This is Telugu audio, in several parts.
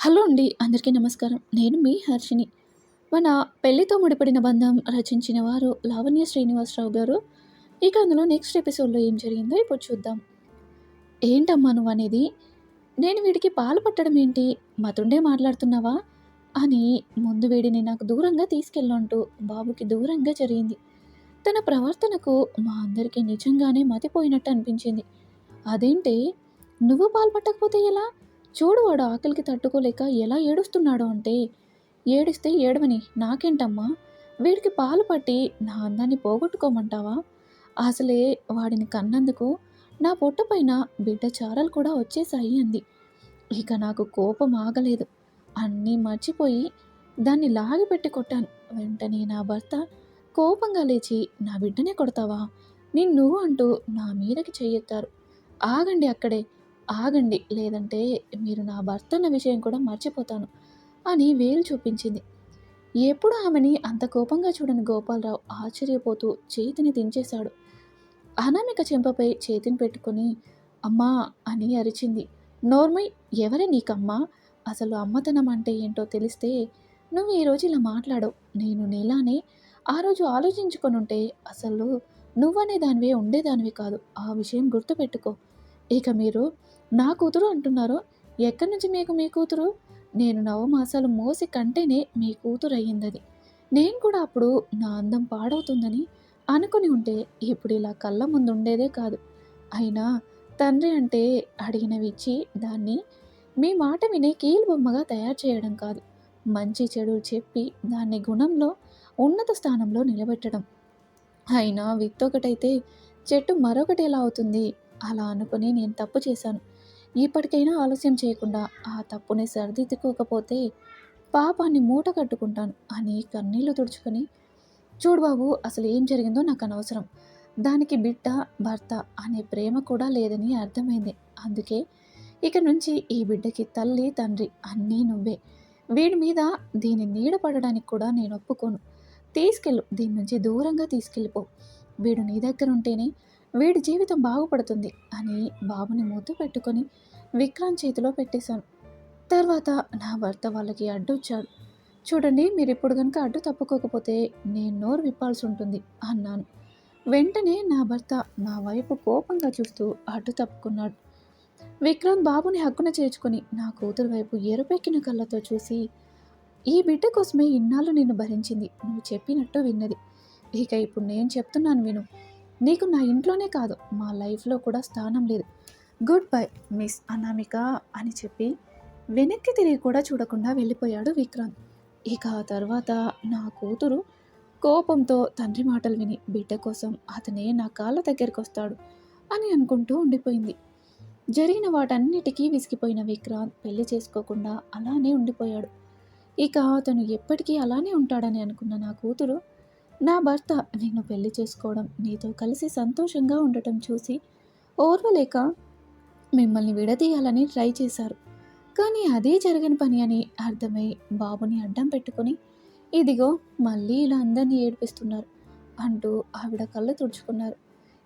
హలో అండి అందరికీ నమస్కారం. నేను మీ హర్షిని మన పెళ్ళితో ముడిపడిన బంధం రచించిన వారు లావణ్య శ్రీనివాసరావు గారు. ఇక అందులో నెక్స్ట్ ఎపిసోడ్లో ఏం జరిగిందో ఇప్పుడు చూద్దాం. ఏంటమ్మా నువ్వు అనేది? నేను వీడికి పాలు పట్టడం ఏంటి? మతుండే మాట్లాడుతున్నావా? అని ముందు వీడిని నాకు దూరంగా తీసుకెళ్ళంటూ బాబుకి దూరంగా జరిగింది. తన ప్రవర్తనకు మా అందరికీ నిజంగానే మతిపోయినట్టు అనిపించింది. అదేంటి? నువ్వు పాలు పట్టకపోతే ఎలా? చూడు వాడు ఆకలికి తట్టుకోలేక ఎలా ఏడుస్తున్నాడో అంటే ఏడిస్తే ఏడవని నాకేంటమ్మా? వీడికి పాలు పట్టి నా అందాన్ని పోగొట్టుకోమంటావా? అసలే వాడిని కన్నందుకు నా పొట్టపైన బిడ్డ చారలు కూడా వచ్చేసాయి అంది. ఇక నాకు కోపం ఆగలేదు. అన్నీ మర్చిపోయి దాన్ని లాగిపెట్టి కొట్టాను. వెంటనే నా భర్త కోపంగా లేచి నా బిడ్డనే కొడతావా? నిన్ను అంటూ నా మీదకి చెయ్యెత్తారు. ఆగండి అక్కడే. ఆగండి లేదంటే మీరు నా భర్త అన్న విషయం కూడా మర్చిపోతాను అని వేలు చూపించింది. ఎప్పుడు ఆమెని అంత కోపంగా చూడని గోపాలరావు ఆశ్చర్యపోతూ చేతిని దించేశాడు. అనామిక చెంపపై చేతిని పెట్టుకొని అమ్మా అని అరిచింది. నోర్మై ఎవరే నీకమ్మా? అసలు అమ్మతనం అంటే ఏంటో తెలిస్తే నువ్వు ఈరోజు ఇలా మాట్లాడవు. నేను నీలానే ఆ రోజు ఆలోచించుకొని ఉంటే అసలు నువ్వనే దానివే ఉండేదానివి కాదు. ఆ విషయం గుర్తుపెట్టుకో. ఇక మీరు నా కూతురు అంటున్నారు. ఎక్కడి నుంచి మీకు మీ కూతురు? నేను నవమాసాలు మోసి కంటేనే మీ కూతురు అయ్యిందది. నేను కూడా అప్పుడు నా అందం పాడవుతుందని అనుకుని ఉంటే ఇప్పుడు ఇలా కళ్ళ ముందు ఉండేదే కాదు. అయినా తండ్రి అంటే అడిగినవి ఇచ్చి దాన్ని మీ మాట వినే కీలు బొమ్మగా తయారు చేయడం కాదు. మంచి చెడు చెప్పి దాన్ని గుణంలో ఉన్నత స్థానంలో నిలబెట్టడం. అయినా విత్తొకటైతే చెట్టు మరొకటి ఎలా అవుతుంది? అలా అనుకుని నేను తప్పు చేశాను. ఇప్పటికైనా ఆలస్యం చేయకుండా ఆ తప్పుని సరిదిద్దుకోకపోతే పాపాన్ని మూట కట్టుకుంటాను అని కన్నీళ్ళు తుడుచుకొని చూడు బాబు అసలు ఏం జరిగిందో నాకు అనవసరం. దానికి బిడ్డ భర్త అనే ప్రేమ కూడా లేదని అర్థమైంది. అందుకే ఇక నుంచి ఈ బిడ్డకి తల్లి తండ్రి అన్నీ నువ్వే. వీడి మీద దీని నీడ పడడానికి కూడా నేను ఒప్పుకోను. తీసుకెళ్ళు దీని నుంచి దూరంగా తీసుకెళ్ళిపో. వీడు నీ దగ్గర ఉంటేనే వీడి జీవితం బాగుపడుతుంది అని బాబుని ముద్దు పెట్టుకొని విక్రాంత్ చేతిలో పెట్టేశాను. తర్వాత నా భర్త వాళ్ళకి అడ్డొచ్చాడు. చూడండి మీరు ఇప్పుడు కనుక అడ్డు తప్పుకోకపోతే నేను నోరు విప్పాల్సి ఉంటుంది అన్నాను. వెంటనే నా భర్త నా వైపు కోపంగా చూస్తూ అడ్డు తప్పుకున్నాడు. విక్రాంత్ బాబుని హక్కున చేర్చుకొని నా కూతురు వైపు ఎరుపెక్కిన కళ్ళతో చూసి ఈ బిడ్డ కోసమే ఇన్నాళ్ళు నిన్ను భరించింది. నువ్వు చెప్పినట్టు విన్నది. ఇక ఇప్పుడు నేను చెప్తున్నాను విను. నీకు నా ఇంట్లోనే కాదు మా లైఫ్లో కూడా స్థానం లేదు. గుడ్ బై మిస్ అనామిక అని చెప్పి వెనక్కి తిరిగి కూడా చూడకుండా వెళ్ళిపోయాడు విక్రాంత్. ఇక ఆ తర్వాత నా కూతురు కోపంతో తండ్రి మాటలు విని బిడ్డ కోసం అతనే నా కాళ్ళ దగ్గరికి వస్తాడు అని అనుకుంటూ ఉండిపోయింది. జరిగిన వాటన్నిటికీ విసిగిపోయిన విక్రాంత్ పెళ్ళి చేసుకోకుండా అలానే ఉండిపోయాడు. ఇక అతను ఎప్పటికీ అలానే ఉంటాడని అనుకున్న నా కూతురు నా భర్త నిన్ను పెళ్ళి చేసుకోవడం నీతో కలిసి సంతోషంగా ఉండటం చూసి ఓర్వలేక మిమ్మల్ని విడదీయాలని ట్రై చేశారు. కానీ అదే జరగని పని అని అర్థమై బాబుని అడ్డం పెట్టుకొని ఇదిగో మళ్ళీ ఇలా అందరినీ ఏడిపిస్తున్నారు అంటూ ఆవిడ కళ్ళు తుడుచుకున్నారు.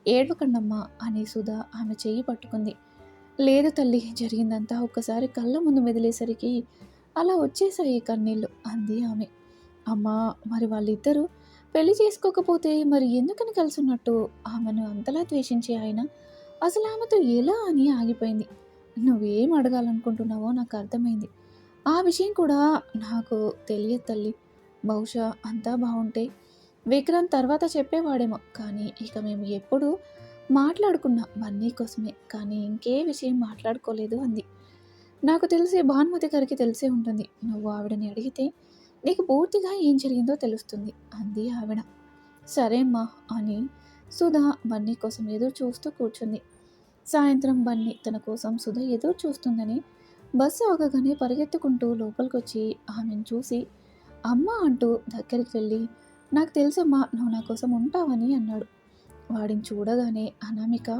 ఏడవకండమ్మా అని సుధా ఆమె చెయ్యి పట్టుకుంది. లేదు తల్లి జరిగిందంతా ఒక్కసారి కళ్ళ ముందు మెదిలేసరికి అలా వచ్చేసాయి కన్నీళ్ళు అంది ఆమె. అమ్మా మరి వాళ్ళిద్దరూ పెళ్ళి చేసుకోకపోతే మరి ఎందుకని కలిసి ఉన్నట్టు ఆమెను అంతలా ద్వేషించే ఆయన అసలు ఆమెతో ఎలా అని ఆగిపోయింది. నువ్వేం అడగాలనుకుంటున్నావో నాకు అర్థమైంది. ఆ విషయం కూడా నాకు తెలియదు తల్లి. బహుశా అంతా బాగుంటే. విక్రాంత్ తర్వాత చెప్పేవాడేమో కానీ ఇక మేము ఎప్పుడు మాట్లాడుకున్నా బన్నీ కోసమే కానీ ఇంకే విషయం మాట్లాడుకోలేదు అంది. నాకు తెలిసి భానుమతి గారికి తెలిసే ఉంటుంది. నువ్వు ఆవిడని అడిగితే నీకు పూర్తిగా ఏం జరిగిందో తెలుస్తుంది అంది ఆవిడ. సరే అమ్మా అని సుధా బన్నీ కోసం ఎదురు చూస్తూ కూర్చుంది. సాయంత్రం బన్నీ తన కోసం సుధా ఎదురు చూస్తుందని బస్సు ఆగగానే పరిగెత్తుకుంటూ లోపలికొచ్చి ఆమెను చూసి అమ్మ అంటూ దగ్గరికి వెళ్ళి నాకు తెలుసమ్మా నువ్వు నా కోసం ఉంటావని అన్నాడు. వాడిని చూడగానే అనామిక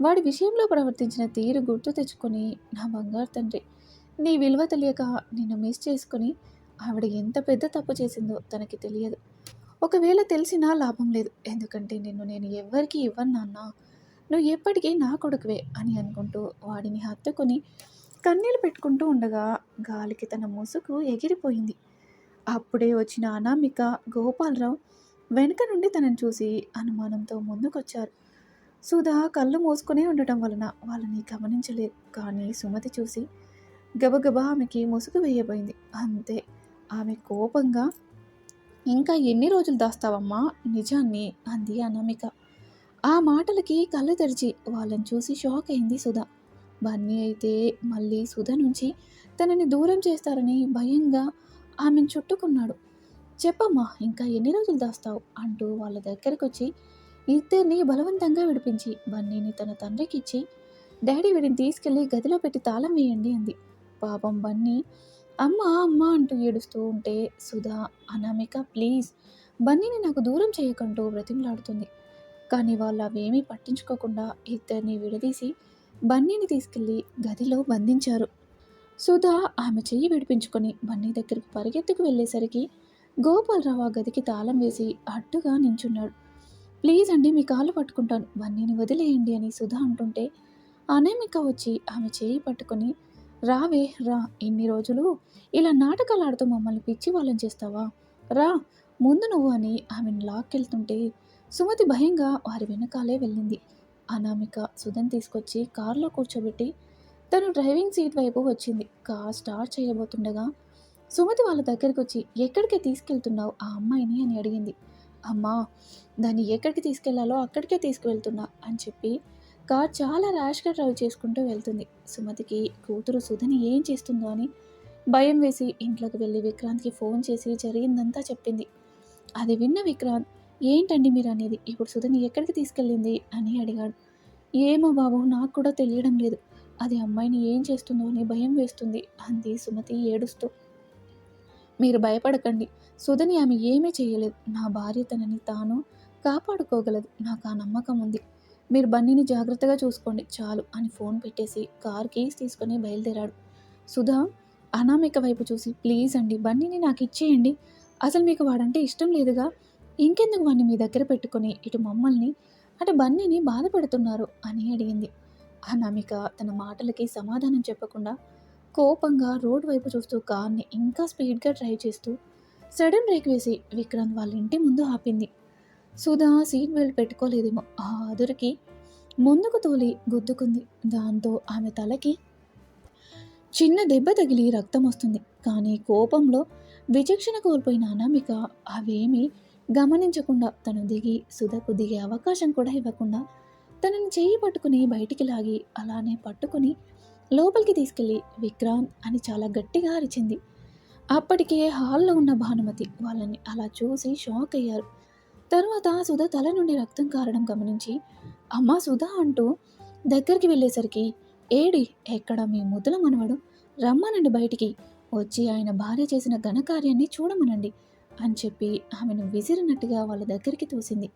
వాడి విషయంలో ప్రవర్తించిన తీరు గుర్తు తెచ్చుకొని నా బంగారు తండ్రి నీ విలువ తెలియక నిన్ను మిస్ చేసుకొని ఆవిడ ఎంత పెద్ద తప్పు చేసిందో తనకి తెలియదు. ఒకవేళ తెలిసినా లాభం లేదు. ఎందుకంటే నిన్ను నేను ఎవ్వరికీ ఇవ్వను నాన్న. నువ్వు ఎప్పటికీ నా కొడుకువే అని అనుకుంటూ వాడిని హత్తుకొని కన్నీళ్ళు పెట్టుకుంటూ ఉండగా గాలికి తన ముసుగు ఎగిరిపోయింది. అప్పుడే వచ్చిన అనామిక గోపాలరావు వెనుక నుండి తనని చూసి అనుమానంతో ముందుకొచ్చారు. సుధా కళ్ళు మూసుకునే ఉండటం వలన వాళ్ళని గమనించలేదు. కానీ సుమతి చూసి గబగబా ఆమెకి ముసుగు వేయబోయింది. అంతే ఆమె కోపంగా ఇంకా ఎన్ని రోజులు దాస్తావమ్మా? నిజాన్ని? అంది అనామిక. ఆ మాటలకి కళ్ళు తెరిచి వాళ్ళని చూసి షాక్ అయింది సుధ. బన్నీ అయితే మళ్ళీ సుధ నుంచి తనని దూరం చేస్తారని భయంగా ఆమెను చుట్టుకున్నాడు. చెప్పమ్మా ఇంకా ఎన్ని రోజులు దాస్తావు? అంటూ వాళ్ళ దగ్గరకు వచ్చి ఇద్దరిని బలవంతంగా విడిపించి బన్నీని తన తండ్రికి ఇచ్చి డాడీ వీడిని తీసుకెళ్ళి గదిలో పెట్టి తాళం వేయండి అంది. పాపం బన్నీ అమ్మ అమ్మ అంటూ ఏడుస్తూ ఉంటే సుధా అనామిక ప్లీజ్ బన్నీని నాకు దూరం చేయకంటూ బ్రతిమలాడుతుంది. కానీ వాళ్ళు అవేమీ పట్టించుకోకుండా ఇద్దరిని విడదీసి బన్నీని తీసుకెళ్ళి గదిలో బంధించారు. సుధా ఆమె చెయ్యి విడిపించుకొని బన్నీ దగ్గరకు పరిగెత్తుకు వెళ్ళేసరికి గోపాలరావు ఆ గదికి తాళం వేసి అడ్డుగా నించున్నాడు. ప్లీజ్ అండి మీ కాళ్ళు పట్టుకుంటాను. బన్నీని వదిలేయండి అని సుధా అంటుంటే అనేమిక వచ్చి ఆమె చేయి పట్టుకొని రావే రా. ఇన్ని రోజులు ఇలా నాటకాలు ఆడుతూ మమ్మల్ని పిచ్చి వాళ్ళని చేస్తావా? రా. ముందు నువ్వు అని ఆమెను లాక్కెళ్తుంటే సుమతి భయంగా వారి వెనకాలే వెళ్ళింది. అనామిక సుధన్ తీసుకొచ్చి కారులో కూర్చోబెట్టి తను డ్రైవింగ్ సీట్ వైపు వచ్చింది. కార్ స్టార్ట్ చేయబోతుండగా సుమతి వాళ్ళ దగ్గరికి వచ్చి ఎక్కడికి తీసుకెళ్తున్నావు ఆ అమ్మాయిని? అని అడిగింది. అమ్మా దాన్ని ఎక్కడికి తీసుకెళ్ళాలో అక్కడికే తీసుకువెళ్తున్నా అని చెప్పి కార్ చాలా ర్యాష్గా డ్రైవ్ చేసుకుంటూ వెళ్తుంది. సుమతికి కూతురు సుధని ఏం చేస్తుందో అని భయం వేసి ఇంట్లోకి వెళ్ళి విక్రాంత్కి ఫోన్ చేసి జరిగిందంతా చెప్పింది. అది విన్న విక్రాంత్ ఏంటండి మీరు అనేది? ఇప్పుడు సుధని ఎక్కడికి తీసుకెళ్ళింది? అని అడిగాడు. ఏమో బాబు నాకు కూడా తెలియడం లేదు. అది అమ్మాయిని ఏం చేస్తుందో అని భయం వేస్తుంది అంది సుమతి ఏడుస్తూ. మీరు భయపడకండి. సుధని ఆమె ఏమీ చేయలేదు. నా భార్య తనని తాను కాపాడుకోగలదు. నాకు ఆ నమ్మకం ఉంది. మీరు బన్నీని జాగ్రత్తగా చూసుకోండి చాలు అని ఫోన్ పెట్టేసి కార్ కీస్ తీసుకొని బయలుదేరాడు. సుధా అనామిక వైపు చూసి ప్లీజ్ అండి బన్నీని నాకు ఇచ్చేయండి. అసలు మీకు వాడంటే ఇష్టం లేదుగా. ఇంకెందుకు వాడిని మీ దగ్గర పెట్టుకొని ఇటు మమ్మల్ని అటు బన్నీని బాధ పెడుతున్నారు? అని అడిగింది. అనామిక తన మాటలకి సమాధానం చెప్పకుండా కోపంగా రోడ్ వైపు చూస్తూ కార్ని ఇంకా స్పీడ్గా డ్రైవ్ చేస్తూ సడన్ బ్రేక్ వేసి విక్రాంత్ వాళ్ళ ఇంటి ముందు ఆపింది. సుధా సీట్ బెల్ట్ పెట్టుకోలేదేమో. ఆ అదురికి ముందుకు తోలి గుద్దుకుంది. దాంతో ఆమె తలకి చిన్న దెబ్బ తగిలి రక్తం వస్తుంది. కానీ కోపంలో విచక్షణ కోల్పోయిన అనామిక అవేమీ గమనించకుండా తను దిగి సుధకు దిగే అవకాశం కూడా ఇవ్వకుండా తనని చేయి పట్టుకుని బయటికి లాగి అలానే పట్టుకుని లోపలికి తీసుకెళ్ళి విక్రాంత్ అని చాలా గట్టిగా అరిచింది. అప్పటికే హాల్లో ఉన్న భానుమతి వాళ్ళని అలా చూసి షాక్ అయ్యారు. తర్వాత సుధ తల నుండి రక్తం కారడం గమనించి అమ్మా సుధా అంటూ దగ్గరికి వెళ్ళేసరికి ఏడి ఎక్కడ మీ ముద్దుల మనవడు? రమ్మనండి బయటికి. వచ్చి ఆయన భార్య చేసిన ఘనకార్యాన్ని చూడమనండి అని చెప్పి ఆమెను విసిరినట్టుగా వాళ్ళ దగ్గరికి తోసింది.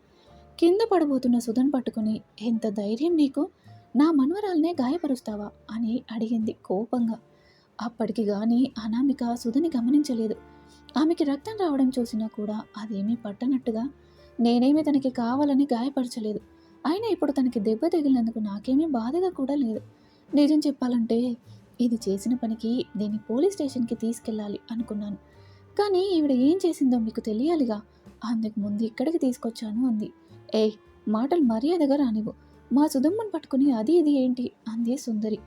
కింద పడబోతున్న సుధన్ పట్టుకుని ఎంత ధైర్యం నీకు? నా మనవరాలనే గాయపరుస్తావా? అని అడిగింది కోపంగా. అప్పటికి గాని అనామిక సుధని గమనించలేదు. ఆమెకి రక్తం రావడం చూసినా కూడా అదేమీ పట్టనట్టుగా నేనేమి తనకి కావాలని గాయపరచలేదు. అయినా ఇప్పుడు తనకి దెబ్బ తగిలినందుకు నాకేమీ బాధగా కూడా లేదు. నిజం చెప్పాలంటే ఇది చేసిన పనికి దీన్ని పోలీస్ స్టేషన్కి తీసుకెళ్ళాలి అనుకున్నాను. కానీ ఈవిడ ఏం చేసిందో మీకు తెలియాలిగా? అందుకు ముందు ఇక్కడికి తీసుకొచ్చాను అంది. ఏ మాటలు మర్యాదగా రానివ్వు. మా సుధమ్మని పట్టుకుని అది ఇది ఏంటి? అంది సుందరి.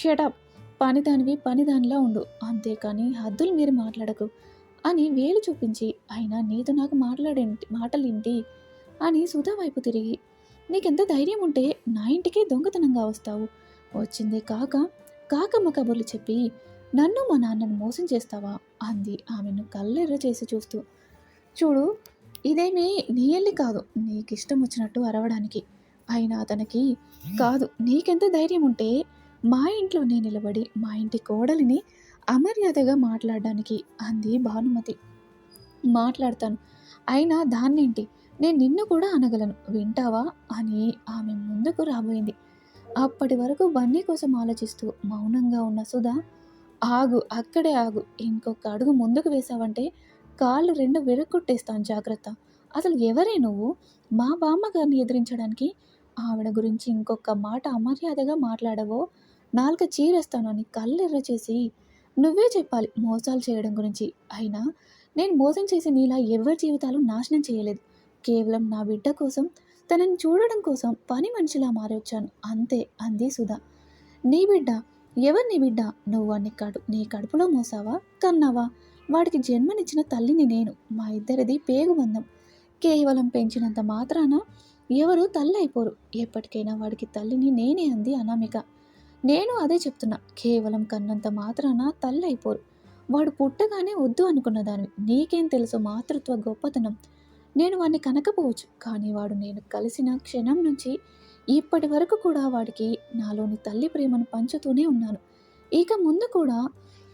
షటప్ పనిదానివి పనిదానిలా ఉండు. అంతేకాని హద్దులు మీరు మాట్లాడకు. అని వేలు చూపించి అయినా నీతో నాకు మాట్లాడేంటి మాటలేంటి? అని సుధా వైపు తిరిగి నీకెంత ధైర్యం ఉంటే నా ఇంటికి దొంగతనంగా వస్తావు. వచ్చిందే కాక కాకమ్మ కబుర్లు చెప్పి నన్ను మా నాన్నను మోసం చేస్తావా? అంది ఆమెను కళ్ళెర్ర చేసి చూస్తూ. చూడు ఇదేమీ నీ ఎల్లి కాదు నీకు ఇష్టం వచ్చినట్టు అరవడానికి. అయినా అతనికి కాదు నీకెంత ధైర్యం ఉంటే మా ఇంట్లోనే నిలబడి మా ఇంటి కోడలిని అమర్యాదగా మాట్లాడడానికి అంది భానుమతి. మాట్లాడతాను. అయినా దాన్నేంటి? నేను నిన్ను కూడా అనగలను. వింటావా? అని ఆమె ముందుకు రాబోయింది. అప్పటి వరకు బన్నీ కోసం ఆలోచిస్తూ మౌనంగా ఉన్న సుధా ఆగు అక్కడే ఆగు ఇంకొక అడుగు ముందుకు వేసావంటే కాళ్ళు రెండు విరగొట్టేస్తాను జాగ్రత్త. అసలు ఎవరే నువ్వు? మా బామ్మగారిని ఎదిరించడానికి ఆవిడ గురించి ఇంకొక మాట అమర్యాదగా మాట్లాడవో? నాలుక చీరేస్తాను అని కళ్ళెర్ర చేసి నువ్వే చెప్పాలి మోసాలు చేయడం గురించి. అయినా నేను మోసం చేసి నీలా ఎవరి జీవితాలు నాశనం చేయలేదు. కేవలం నా బిడ్డ కోసం తనని చూడడం కోసం పని మనిషిలా మారొచ్చాను. అంతే అంది సుధా. నీ బిడ్డ ఎవరు నీ బిడ్డ? నువ్వు అన్ని కడు నీ కడుపులో మోసావా? కన్నావా? వాడికి జన్మనిచ్చిన తల్లిని నేను మా ఇద్దరిది పేగుబంధం కేవలం పెంచినంత మాత్రాన ఎవరు తల్లి అయిపోరు. ఎప్పటికైనా వాడికి తల్లిని నేనే అంది అనామిక. నేను అదే చెప్తున్నా. కేవలం కన్నంత మాత్రాన తల్లి అయిపోరు వాడు పుట్టగానే వద్దు అనుకున్న దానివి. నీకేం తెలుసు మాతృత్వ గొప్పతనం. నేను వాడిని కనకపోవచ్చు. కానీ వాడు నేను కలిసిన క్షణం నుంచి ఇప్పటి వరకు కూడా వాడికి నాలోని తల్లి ప్రేమను పంచుతూనే ఉన్నాను. ఇక ముందు కూడా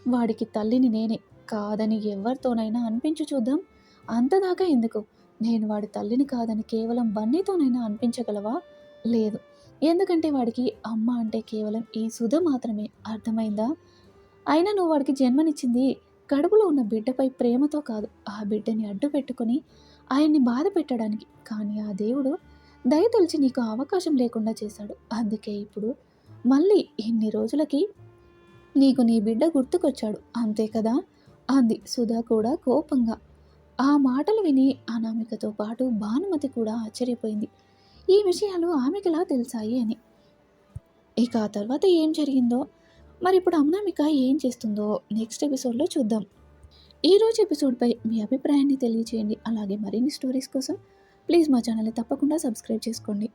వాడికి తల్లిని నేనే. కాదని ఎవరితోనైనా అనిపించు చూద్దాం. అంతదాకా ఎందుకు? నేను వాడి తల్లిని కాదని కేవలం బన్నీతోనైనా అనిపించగలవా? లేదు. ఎందుకంటే వాడికి అమ్మ అంటే కేవలం ఈ సుధ మాత్రమే అర్థమైందా? అయినా నువ్వు వాడికి జన్మనిచ్చింది కడుపులో ఉన్న బిడ్డపై ప్రేమతో కాదు. ఆ బిడ్డని అడ్డు పెట్టుకుని ఆయన్ని బాధ పెట్టడానికి. కానీ ఆ దేవుడు దయ తలిచి నీకు అవకాశం లేకుండా చేశాడు. అందుకే ఇప్పుడు మళ్ళీ ఇన్ని రోజులకి నీకు నీ బిడ్డ గుర్తుకొచ్చాడు. అంతే కదా? అంది సుధా కూడా కోపంగా. ఆ మాటలు విని అనామికతో పాటు భానుమతి కూడా ఆశ్చర్యపోయింది. ఈ విషయాలు ఆమెకిలా తెలిసాయి అని. ఇక ఆ తర్వాత ఏం జరిగిందో? మరి ఇప్పుడు అనామిక ఏం చేస్తుందో నెక్స్ట్ ఎపిసోడ్లో చూద్దాం. ఈరోజు ఎపిసోడ్పై మీ అభిప్రాయాన్ని తెలియజేయండి అలాగే మరిన్ని స్టోరీస్ కోసం ప్లీజ్ మా ఛానల్ని తప్పకుండా సబ్స్క్రైబ్ చేసుకోండి.